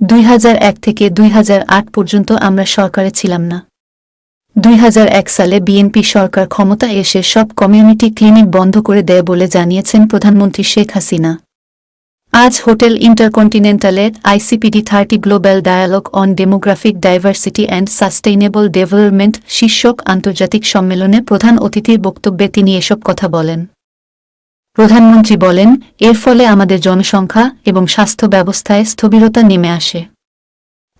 দুই হাজার এক থেকে দুই হাজার আট পর্যন্ত আমরা সরকারে ছিলাম না। দুই হাজার এক সালে বিএনপি সরকার ক্ষমতা এসে সব কমিউনিটি ক্লিনিক বন্ধ করে দেয় বলে জানিয়েছেন প্রধানমন্ত্রী শেখ হাসিনা। আজ hotel ইন্টারকন্টিনেন্টালে ICPD thirty global dialogue on demographic diversity and sustainable development শীর্ষক আন্তর্জাতিক সম্মেলনে প্রধান অতিথির বক্তব্যে তিনি এসব কথা বলেন। প্রধানমন্ত্রী বলেন, এর ফলে আমাদের জনসংখ্যা এবং স্বাস্থ্য ব্যবস্থায় স্থবিরতা নেমে আসে।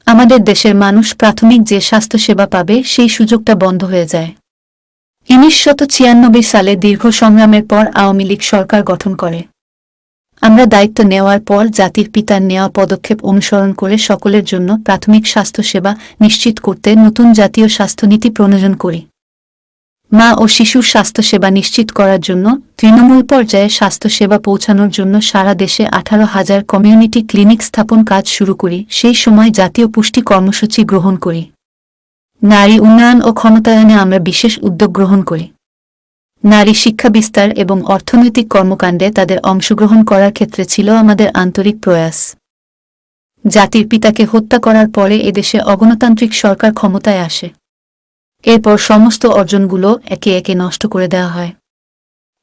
আমাদের দেশের মানুষ প্রাথমিক যে স্বাস্থ্যসেবা পাবে, সেই সুযোগটা বন্ধ হয়ে যায়। উনিশশত ছিয়ানব্বই সালে দীর্ঘ সংগ্রামের পর আওয়ামী লীগ সরকার গঠন করে। আমরা দায়িত্ব নেওয়ার পর জাতির পিতার নেওয়া পদক্ষেপ অনুসরণ করে সকলের জন্য প্রাথমিক স্বাস্থ্যসেবা নিশ্চিত করতে নতুন জাতীয় স্বাস্থ্যনীতি প্রণয়ন করি। মা ও শিশুর স্বাস্থ্যসেবা নিশ্চিত করার জন্য তৃণমূল পর্যায়ে স্বাস্থ্যসেবা পৌঁছানোর জন্য সারা দেশে আঠারো হাজার কমিউনিটি ক্লিনিক স্থাপন কাজ শুরু করি, সেই সময় জাতীয় পুষ্টি কর্মসূচি গ্রহণ করি। নারী উন্নয়ন ও ক্ষমতায়নে আমরা বিশেষ উদ্যোগ গ্রহণ করি। নারী শিক্ষা বিস্তার এবং অর্থনৈতিক কর্মকাণ্ডে তাদের অংশগ্রহণ করার ক্ষেত্রে ছিল আমাদের আন্তরিক প্রয়াস। জাতির পিতাকে হত্যা করার পরে এদেশে অগণতান্ত্রিক সরকার ক্ষমতায় আসে। এরপর সমস্ত অর্জনগুলো একে একে নষ্ট করে দেওয়া হয়।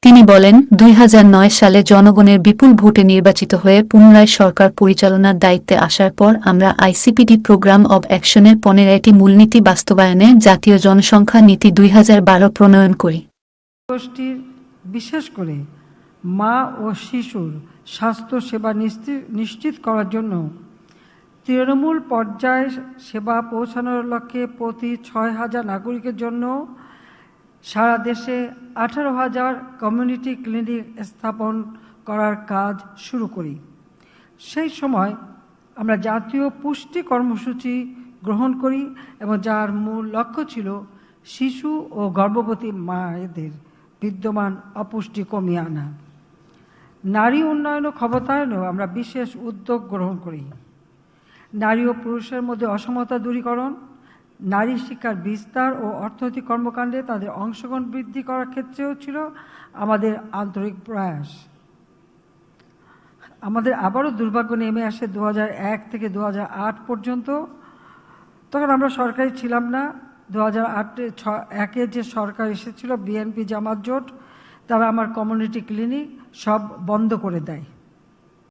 তিনি বলেন, দুই হাজার নয় সালে জনগণের বিপুল ভোটে নির্বাচিত হয়ে পুনরায় সরকার পরিচালনার দায়িত্বে আসার পর আমরা আইসিপিডি প্রোগ্রাম অব অ্যাকশনের পনেরোটি মূলনীতি বাস্তবায়নে জাতীয় জনসংখ্যা নীতি দুই হাজার বারো প্রণয়ন করি। গোষ্ঠীর বিশেষ করে মা ও শিশুর স্বাস্থ্য সেবা নিশ্চিত করার জন্য তৃণমূল পর্যায়ে সেবা পৌঁছানোর লক্ষ্যে প্রতি ছয় হাজার নাগরিকের জন্য সারা দেশে আঠারো হাজার কমিউনিটি ক্লিনিক স্থাপন করার কাজ শুরু করি। সেই সময় আমরা জাতীয় পুষ্টি কর্মসূচি গ্রহণ করি এবং যার মূল লক্ষ্য ছিল শিশু ও গর্ভবতী মায়েদের বিদ্যমান অপুষ্টি কমিয়ে আনা। নারী উন্নয়ন ও ক্ষমতায়নেও আমরা বিশেষ উদ্যোগ গ্রহণ করি। নারী ও পুরুষের মধ্যে অসমতা দূরীকরণ, নারী শিক্ষার বিস্তার ও অর্থনৈতিক কর্মকাণ্ডে তাদের অংশগ্রহণ বৃদ্ধি করার ক্ষেত্রেও ছিল আমাদের আন্তরিক প্রয়াস। আমাদের আবারও দুর্ভাগ্য নেমে আসে দু থেকে দু হাজার আট পর্যন্ত। তখন আমরা সরকারি ছিলাম না। দু হাজার আটে একে যে সরকার এসেছিল, বিএনপি জামাত জোট, তারা আমার কমিউনিটি ক্লিনিক সব বন্ধ করে দেয়।